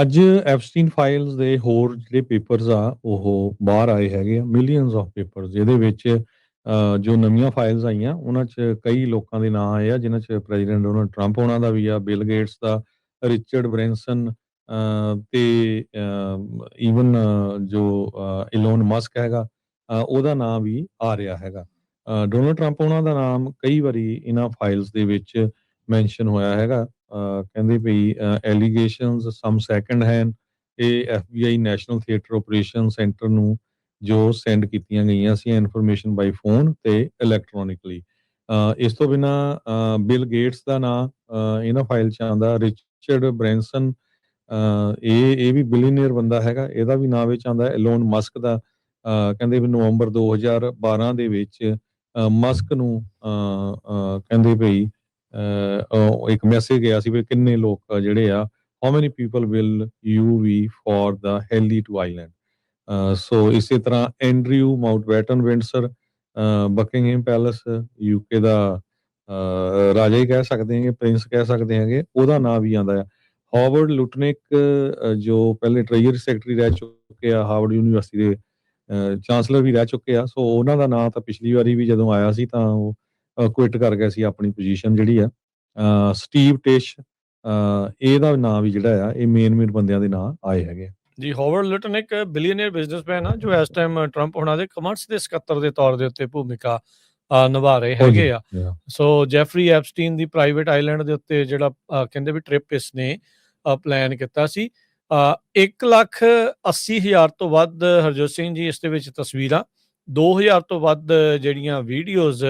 ਅੱਜ Epstein files ਦੇ ਹੋਰ ਜਿਹੜੇ ਪੇਪਰਸ ਆ ਉਹ ਬਾਹਰ ਆਏ ਹੈਗੇ ਆ ਮਿਲੀਅਨਸ ਆਫ ਪੇਪਰਸ ਜਿਹਦੇ ਵਿੱਚ ਜੋ ਨਵੀਆਂ ਫਾਈਲਸ ਆਈਆਂ ਉਹਨਾਂ 'ਚ ਕਈ ਲੋਕਾਂ ਦੇ ਨਾਂ ਆਏ ਆ ਜਿਨ੍ਹਾਂ 'ਚ ਪ੍ਰੈਜ਼ੀਡੈਂਟ ਡੋਨਲਡ ਟਰੰਪ ਉਹਨਾਂ ਦਾ ਵੀ ਆ ਬਿਲ ਗੇਟਸ ਦਾ ਰਿਚਰਡ ਬ੍ਰੈਂਸਨ ਅ, ਤੇ ਈਵਨ ਜੋ ਇਲੋਨ ਮਸਕ ਹੈਗਾ ਉਹਦਾ ਨਾਮ ਵੀ ਆ ਰਿਹਾ ਹੈਗਾ। ਡੋਨਲਡ ਟਰੰਪ ਉਹਨਾਂ ਦਾ ਨਾਮ ਕਈ ਵਾਰੀ ਇਹਨਾਂ ਫਾਈਲਸ ਦੇ ਵਿੱਚ ਮੈਂਸ਼ਨ ਹੋਇਆ ਹੈਗਾ ਕਹਿੰਦੇ ਵੀ ਐਲੀਗੇਸ਼ਨਸ ਸਮ ਸੈਕੰਡ ਹੈਂਡ ਇਹ FBI national theatre operation centre ਨੂੰ ਜੋ ਸੈਂਡ ਕੀਤੀਆਂ ਗਈਆਂ ਸੀ ਇਨਫੋਰਮੇਸ਼ਨ ਬਾਈ ਫੋਨ ਤੇ ਇਲੈਕਟ੍ਰੋਨਿਕਲੀ ਇਸ ਤੋਂ ਬਿਨਾ ਬਿਲ ਗੇਟਸ ਦਾ ਨਾਮ ਇਹਨਾਂ ਫਾਈਲ ਚ ਆਉਂਦਾ ਰਿਚਰਡ ਬ੍ਰੈਂਸਨ ਇਹ ਇਹ ਵੀ ਬਿਲੀਨੀਅਰ ਬੰਦਾ ਹੈਗਾ, ਇਹਦਾ ਵੀ ਨਾਮ ਵਿੱਚ ਆਉਂਦਾ ਐਲੋਨ ਮਸਕ ਦਾ ਕਹਿੰਦੇ ਵੀ ਨਵੰਬਰ 2012 ਦੇ ਵਿੱਚ ਮਸਕ ਨੂੰ ਕਹਿੰਦੇ ਭਈ ਇੱਕ ਮੈਸੇਜ ਗਿਆ ਸੀ ਵੀ ਕਿੰਨੇ ਲੋਕ ਜਿਹੜੇ ਆ how many people will you we for the Hailey to island so ਇਸੇ ਤਰ੍ਹਾਂ Andrew Mountbatten Windsor Buckingham Palace UK ਦਾ ਅ, ਰਾਜਾ ਹੀ ਕਹਿ ਸਕਦੇ ਹੈਗੇ ਪ੍ਰਿੰਸ ਕਹਿ ਸਕਦੇ ਹੈਗੇ ਉਹਦਾ ਨਾਮ ਵੀ ਆਂਦਾ ਹੈ ਹਾਰਵਰਡ ਲੁਟਨਿਕ ਜੋ ਪਹਿਲੇ ਟ੍ਰੇਜਰੀ ਸੈਕਟਰੀ ਰਹਿ ਚੁੱਕੇ ਆ ਹਾਰਵਰਡ ਯੂਨੀਵਰਸਿਟੀ ਦੇ ਚਾਂਸਲਰ ਵੀ ਰਹਿ ਚੁੱਕੇ ਆ ਸੋ ਉਹਨਾਂ ਦਾ ਨਾਮ ਤਾਂ ਪਿਛਲੀ ਵਾਰੀ ਵੀ ਜਦੋਂ ਆਇਆ ਸੀ ਤਾਂ ਉਹ ਕੁਇਟ ਕਰ ਗਿਆ ਸੀ ਆਪਣੀ ਪੋਜੀਸ਼ਨ ਜਿਹੜੀ ਆ ਸਟੀਵ ਟਿਸ਼ ਇਹਦਾ ਨਾਮ ਵੀ ਜਿਹੜਾ ਆ ਇਹ ਮੇਨ ਮੇਨ ਬੰਦਿਆਂ ਦੇ ਨਾਂ ਆਏ ਹੈਗੇ। ਜੀ ਹਾਵਰਡ ਲਿਟਨ ਇੱਕ ਬਿਲੀਅਨਰ ਬਿਜ਼ਨਸਮੈਨ ਆ ਜੋ ਇਸ ਟਾਈਮ ਟਰੰਪ ਉਹਨਾਂ ਦੇ ਕਮਰਸ ਦੇ ਸਕੱਤਰ ਦੇ ਤੌਰ ਦੇ ਉੱਤੇ ਭੂਮਿਕਾ ਨਿਭਾ ਰਹੇ ਹੈਗੇ ਆ. ਸੋ ਜੈਫਰੀ ਐਪਸਟੀਨ ਦੀ ਪ੍ਰਾਈਵੇਟ ਆਈਲੈਂਡ ਦੇ ਉੱਤੇ ਜਿਹੜਾ ਕਹਿੰਦੇ ਵੀ ਟ੍ਰਿਪ ਇਸ ਨੇ ਪਲਾਨ ਕੀਤਾ ਸੀ ਅ, 1 ਲੱਖ 80 ਹਜ਼ਾਰ ਤੋਂ ਵੱਧ ਹਰਜੋਤ ਸਿੰਘ ਜੀ ਇਸ ਦੇ ਵਿੱਚ ਤਸਵੀਰਾਂ 2000 ਤੋਂ ਵੱਧ ਜਿਹੜੀਆਂ ਵੀਡੀਓਜ਼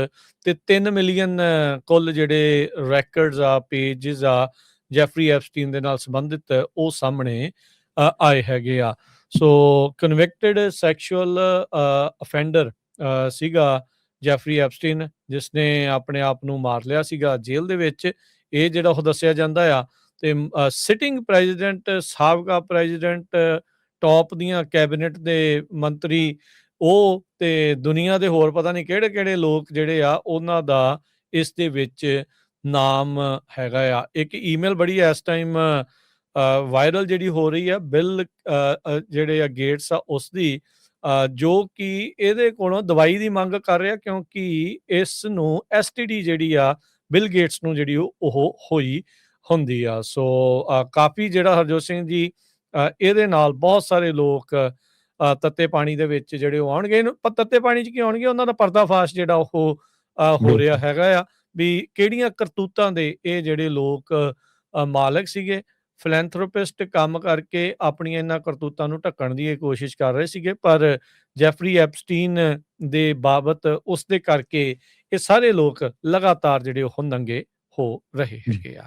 ਤੇ 3 ਮਿਲੀਅਨ ਕੁੱਲ ਜਿਹੜੇ ਰੈਕਰਡਸ ਆ ਪੇजेस ਆ ਜੈਫਰੀ ਐਪਸਟੀਨ ਦੇ ਨਾਲ ਸੰਬੰਧਿਤ ਉਹ ਸਾਹਮਣੇ ਆਏ ਹੈਗੇ ਆ। ਸੋ ਕਨਵਿਕਟਡ ਸੈਕਸ਼ੂਅਲ ਅਫੈਂਡਰ ਸੀਗਾ ਜੈਫਰੀ ਐਪਸਟੀਨ ਜਿਸ ਨੇ ਆਪਣੇ ਆਪ ਨੂੰ ਮਾਰ ਲਿਆ ਸੀਗਾ ਜੇਲ੍ਹ ਦੇ ਵਿੱਚ। ਇਹ ਜਿਹੜਾ ਉਹ ਦੱਸਿਆ ਜਾਂਦਾ ਆ ਤੇ ਸਿਟਿੰਗ ਪ੍ਰੈਜ਼ੀਡੈਂਟ ਸਾਬਕਾ ਪ੍ਰੈਜ਼ੀਡੈਂਟ ਟੌਪ ਦੀਆਂ ਕੈਬਨਿਟ ਦੇ ਮੰਤਰੀ ਉਹ ਤੇ ਦੁਨੀਆ ਦੇ ਹੋਰ ਪਤਾ ਨਹੀਂ ਕਿਹੜੇ ਕਿਹੜੇ ਲੋਕ ਜਿਹੜੇ ਆ ਉਹਨਾਂ ਦਾ ਇਸ ਦੇ ਵਿੱਚ ਨਾਮ ਹੈਗਾ ਆ। ਇੱਕ ਈਮੇਲ ਬੜੀ ਇਸ ਟਾਈਮ ਵਾਇਰਲ ਜਿਹੜੀ ਹੋ ਰਹੀ ਆ ਬਿਲ ਜਿਹੜੇ ਆ ਗੇਟਸ ਆ ਉਸ ਦੀ ਜੋ ਕਿ ਇਹਦੇ ਕੋਲੋਂ ਦਵਾਈ ਦੀ ਮੰਗ ਕਰ ਰਿਹਾ ਕਿਉਂਕਿ ਇਸ ਨੂੰ ਐਸਟੀਡੀ ਜਿਹੜੀ ਆ ਬਿਲ ਗੇਟਸ ਨੂੰ ਜਿਹੜੀ ਉਹ ਉਹ ਹੋਈ ਹੁੰਦੀ ਆ। ਸੋ ਕਾਫੀ ਜਿਹੜਾ ਹਰਜੋਤ ਸਿੰਘ ਜੀ ਅ, ਇਹਦੇ ਨਾਲ ਬਹੁਤ ਸਾਰੇ ਲੋਕ ਤੱਤੇ ਪਾਣੀ ਦੇ ਵਿੱਚ ਜਿਹੜੇ ਉਹ ਆਉਣਗੇ। ਇਹਨੂੰ ਪ- ਤੱਤੇ ਪਾਣੀ 'ਚ ਕੀ ਆਉਣਗੇ? ਉਹਨਾਂ ਦਾ ਪਰਦਾਫਾਸ਼ ਜਿਹੜਾ ਉਹ ਹੋ ਰਿਹਾ। ਹੈਗਾ ਆ ਵੀ ਕਿਹੜੀਆਂ ਕਰਤੂਤਾਂ ਦੇ ਇਹ ਜਿਹੜੇ ਲੋਕ ਮਾਲਕ ਸੀਗੇ ਫਿਲੈਂਥਰੋਪਿਸਟ ਕੰਮ ਕਰਕੇ ਆਪਣੀਆਂ ਇਹਨਾਂ ਕਰਤੂਤਾਂ ਨੂੰ ਢੱਕਣ ਦੀ ਇਹ ਕੋਸ਼ਿਸ਼ ਕਰ ਰਹੇ ਸੀਗੇ ਪਰ ਜੈਫਰੀ ਐਪਸਟੀਨ ਦੇ ਬਾਬਤ ਉਸ ਦੇ ਕਰਕੇ ਇਹ ਸਾਰੇ ਲੋਕ ਲਗਾਤਾਰ ਜਿਹੜੇ ਉਹ ਨੰਗੇ ਹੋ ਰਹੇ ਹੈਗੇ ਆ।